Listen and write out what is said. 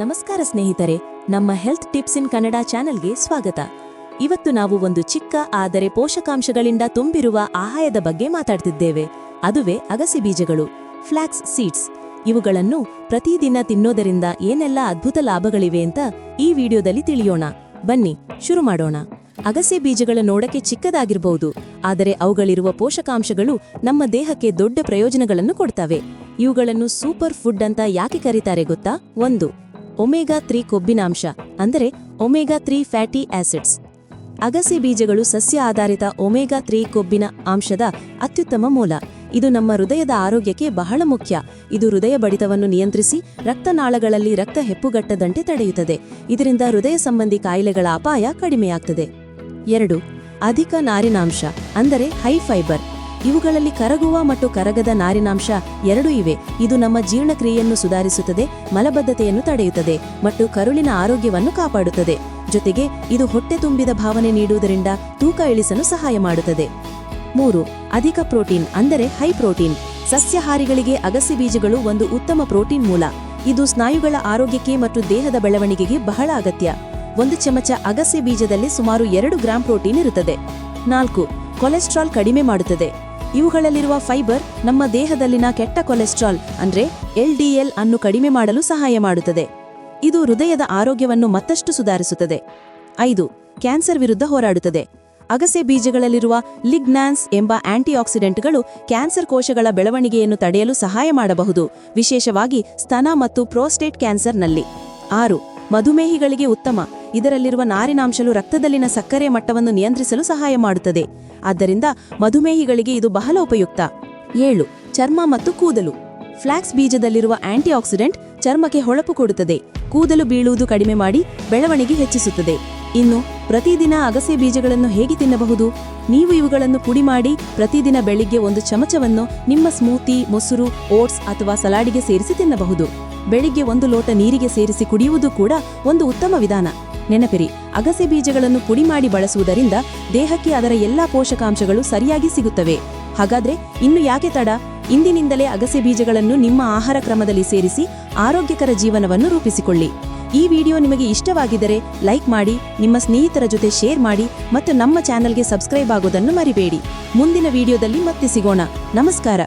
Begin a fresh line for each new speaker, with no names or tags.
ನಮಸ್ಕಾರ ಸ್ನೇಹಿತರೆ, ನಮ್ಮ ಹೆಲ್ತ್ ಟಿಪ್ಸ್ ಇನ್ ಕನ್ನಡ ಚಾನೆಲ್ಗೆ ಸ್ವಾಗತ. ಇವತ್ತು ನಾವು ಒಂದು ಚಿಕ್ಕ, ಆದರೆ ಪೋಷಕಾಂಶಗಳಿಂದ ತುಂಬಿರುವ ಆಹಾರದ ಬಗ್ಗೆ ಮಾತಾಡ್ತಿದ್ದೇವೆ. ಅದುವೇ ಅಗಸೆ ಬೀಜಗಳು, ಫ್ಲಾಕ್ಸ್ ಸೀಡ್ಸ್. ಇವುಗಳನ್ನು ಪ್ರತಿದಿನ ತಿನ್ನೋದರಿಂದ ಏನೆಲ್ಲ ಅದ್ಭುತ ಲಾಭಗಳಿವೆ ಅಂತ ಈ ವಿಡಿಯೋದಲ್ಲಿ ತಿಳಿಯೋಣ. ಬನ್ನಿ, ಶುರು ಮಾಡೋಣ. ಅಗಸೆ ಬೀಜಗಳ ನೋಡಕ್ಕೆ ಚಿಕ್ಕದಾಗಿರಬಹುದು ಆದರೆ ಅವುಗಳಿರುವ ಪೋಷಕಾಂಶಗಳು ನಮ್ಮ ದೇಹಕ್ಕೆ ದೊಡ್ಡ ಪ್ರಯೋಜನಗಳನ್ನು ಕೊಡ್ತವೆ. ಇವುಗಳನ್ನು ಸೂಪರ್ ಫುಡ್ ಅಂತ ಯಾಕೆ ಕರೀತಾರೆ ಗೊತ್ತಾ? ಒಂದು ಒಮೆಗಾ ತ್ರೀ ಕೊಬ್ಬಿನಾಂಶ, ಅಂದರೆ ಒಮೆಗಾ ತ್ರೀ ಫ್ಯಾಟಿ ಆಸಿಡ್ಸ್. ಅಗಸೆ ಬೀಜಗಳು ಸಸ್ಯ ಆಧಾರಿತ ಒಮೆಗಾ ತ್ರೀ ಕೊಬ್ಬಿನ ಅಂಶದ ಅತ್ಯುತ್ತಮ ಮೂಲ. ಇದು ನಮ್ಮ ಹೃದಯದ ಆರೋಗ್ಯಕ್ಕೆ ಬಹಳ ಮುಖ್ಯ. ಇದು ಹೃದಯ ಬಡಿತವನ್ನು ನಿಯಂತ್ರಿಸಿ, ರಕ್ತನಾಳಗಳಲ್ಲಿ ರಕ್ತ ಹೆಪ್ಪುಗಟ್ಟದಂತೆ ತಡೆಯುತ್ತದೆ. ಇದರಿಂದ ಹೃದಯ ಸಂಬಂಧಿ ಕಾಯಿಲೆಗಳ ಅಪಾಯ ಕಡಿಮೆಯಾಗ್ತದೆ. ಎರಡು, ಅಧಿಕ ನಾರಿನಾಂಶ, ಅಂದರೆ ಹೈ ಫೈಬರ್. ಇವುಗಳಲ್ಲಿ ಕರಗುವ ಮತ್ತು ಕರಗದ ನಾರಿನಾಂಶ ಎರಡೂ ಇವೆ. ಇದು ನಮ್ಮ ಜೀರ್ಣಕ್ರಿಯೆಯನ್ನು ಸುಧಾರಿಸುತ್ತದೆ, ಮಲಬದ್ಧತೆಯನ್ನು ತಡೆಯುತ್ತದೆ ಮತ್ತು ಕರುಳಿನ ಆರೋಗ್ಯವನ್ನು ಕಾಪಾಡುತ್ತದೆ. ಜೊತೆಗೆ ಇದು ಹೊಟ್ಟೆ ತುಂಬಿದ ಭಾವನೆ ನೀಡುವುದರಿಂದ ತೂಕ ಇಳಿಸಲು ಸಹಾಯ ಮಾಡುತ್ತದೆ. ಮೂರು, ಅಧಿಕ ಪ್ರೋಟೀನ್ ಅಂದರೆ ಹೈ ಪ್ರೋಟೀನ್. ಸಸ್ಯಾಹಾರಿಗಳಿಗೆ ಅಗಸೆ ಬೀಜಗಳು ಒಂದು ಉತ್ತಮ ಪ್ರೋಟೀನ್ ಮೂಲ. ಇದು ಸ್ನಾಯುಗಳ ಆರೋಗ್ಯಕ್ಕೆ ಮತ್ತು ದೇಹದ ಬೆಳವಣಿಗೆಗೆ ಬಹಳ ಅಗತ್ಯ. ಒಂದು ಚಮಚ ಅಗಸೆ ಬೀಜದಲ್ಲಿ ಸುಮಾರು ಎರಡು ಗ್ರಾಂ ಪ್ರೋಟೀನ್ ಇರುತ್ತದೆ. ನಾಲ್ಕು, ಕೊಲೆಸ್ಟ್ರಾಲ್ ಕಡಿಮೆ ಮಾಡುತ್ತದೆ. ಇವುಗಳಲ್ಲಿರುವ ಫೈಬರ್ ನಮ್ಮ ದೇಹದಲ್ಲಿನ ಕೆಟ್ಟ ಕೊಲೆಸ್ಟ್ರಾಲ್, ಅಂದ್ರೆ ಎಲ್ಡಿಎಲ್ ಅನ್ನು ಕಡಿಮೆ ಮಾಡಲು ಸಹಾಯ ಮಾಡುತ್ತದೆ. ಇದು ಹೃದಯದ ಆರೋಗ್ಯವನ್ನು ಮತ್ತಷ್ಟು ಸುಧಾರಿಸುತ್ತದೆ. ಐದು, ಕ್ಯಾನ್ಸರ್ ವಿರುದ್ಧ ಹೋರಾಡುತ್ತದೆ. ಅಗಸೆ ಬೀಜಗಳಲ್ಲಿರುವ ಲಿಗ್ನಾನ್ಸ್ ಎಂಬ ಆಂಟಿಆಕ್ಸಿಡೆಂಟ್ಗಳು ಕ್ಯಾನ್ಸರ್ ಕೋಶಗಳ ಬೆಳವಣಿಗೆಯನ್ನು ತಡೆಯಲು ಸಹಾಯ ಮಾಡಬಹುದು, ವಿಶೇಷವಾಗಿ ಸ್ತನ ಮತ್ತು ಪ್ರೋಸ್ಟೇಟ್ ಕ್ಯಾನ್ಸರ್ನಲ್ಲಿ. ಆರು, ಮಧುಮೇಹಿಗಳಿಗೆ ಉತ್ತಮ. ಇದರಲ್ಲಿರುವ ನಾರಿನಾಂಶಲು ರಕ್ತದಲ್ಲಿನ ಸಕ್ಕರೆ ಮಟ್ಟವನ್ನು ನಿಯಂತ್ರಿಸಲು ಸಹಾಯ ಮಾಡುತ್ತದೆ. ಆದ್ದರಿಂದ ಮಧುಮೇಹಿಗಳಿಗೆ ಇದು ಬಹಳ ಉಪಯುಕ್ತ. ಏಳು, ಚರ್ಮ ಮತ್ತು ಕೂದಲು. ಫ್ಲಾಕ್ಸ್ ಬೀಜದಲ್ಲಿರುವ ಆಂಟಿಆಕ್ಸಿಡೆಂಟ್ ಚರ್ಮಕ್ಕೆ ಹೊಳಪು ಕೊಡುತ್ತದೆ. ಕೂದಲು ಬೀಳುವುದು ಕಡಿಮೆ ಮಾಡಿ ಬೆಳವಣಿಗೆ ಹೆಚ್ಚಿಸುತ್ತದೆ. ಇನ್ನು, ಪ್ರತಿದಿನ ಅಗಸೆ ಬೀಜಗಳನ್ನು ಹೇಗೆ ತಿನ್ನಬಹುದು? ನೀವು ಇವುಗಳನ್ನು ಪುಡಿ ಮಾಡಿ ಪ್ರತಿದಿನ ಬೆಳಿಗ್ಗೆ ಒಂದು ಚಮಚವನ್ನು ನಿಮ್ಮ ಸ್ಮೂತಿ, ಮೊಸರು, ಓಟ್ಸ್ ಅಥವಾ ಸಲಾಡಿಗೆ ಸೇರಿಸಿ ತಿನ್ನಬಹುದು. ಬೆಳಿಗ್ಗೆ ಒಂದು ಲೋಟ ನೀರಿಗೆ ಸೇರಿಸಿ ಕುಡಿಯುವುದು ಕೂಡ ಒಂದು ಉತ್ತಮ ವಿಧಾನ. ನೆನಪಿರಿ, ಅಗಸೆ ಬೀಜಗಳನ್ನು ಪುಡಿ ಮಾಡಿ ಬಳಸುವುದರಿಂದ ದೇಹಕ್ಕೆ ಅದರ ಎಲ್ಲಾ ಪೋಷಕಾಂಶಗಳು ಸರಿಯಾಗಿ ಸಿಗುತ್ತವೆ. ಹಾಗಾದ್ರೆ ಇನ್ನು ಯಾಕೆ ತಡ? ಇಂದಿನಿಂದಲೇ ಅಗಸೆ ಬೀಜಗಳನ್ನು ನಿಮ್ಮ ಆಹಾರ ಕ್ರಮದಲ್ಲಿ ಸೇರಿಸಿ ಆರೋಗ್ಯಕರ ಜೀವನವನ್ನು ರೂಪಿಸಿಕೊಳ್ಳಿ. ಈ ವಿಡಿಯೋ ನಿಮಗೆ ಇಷ್ಟವಾಗಿದ್ದರೆ ಲೈಕ್ ಮಾಡಿ, ನಿಮ್ಮ ಸ್ನೇಹಿತರ ಜೊತೆ ಶೇರ್ ಮಾಡಿ ಮತ್ತು ನಮ್ಮ ಚಾನೆಲ್ಗೆ ಸಬ್ಸ್ಕ್ರೈಬ್ ಆಗೋದನ್ನು ಮರಿಬೇಡಿ. ಮುಂದಿನ ವಿಡಿಯೋದಲ್ಲಿ ಮತ್ತೆ ಸಿಗೋಣ. ನಮಸ್ಕಾರ.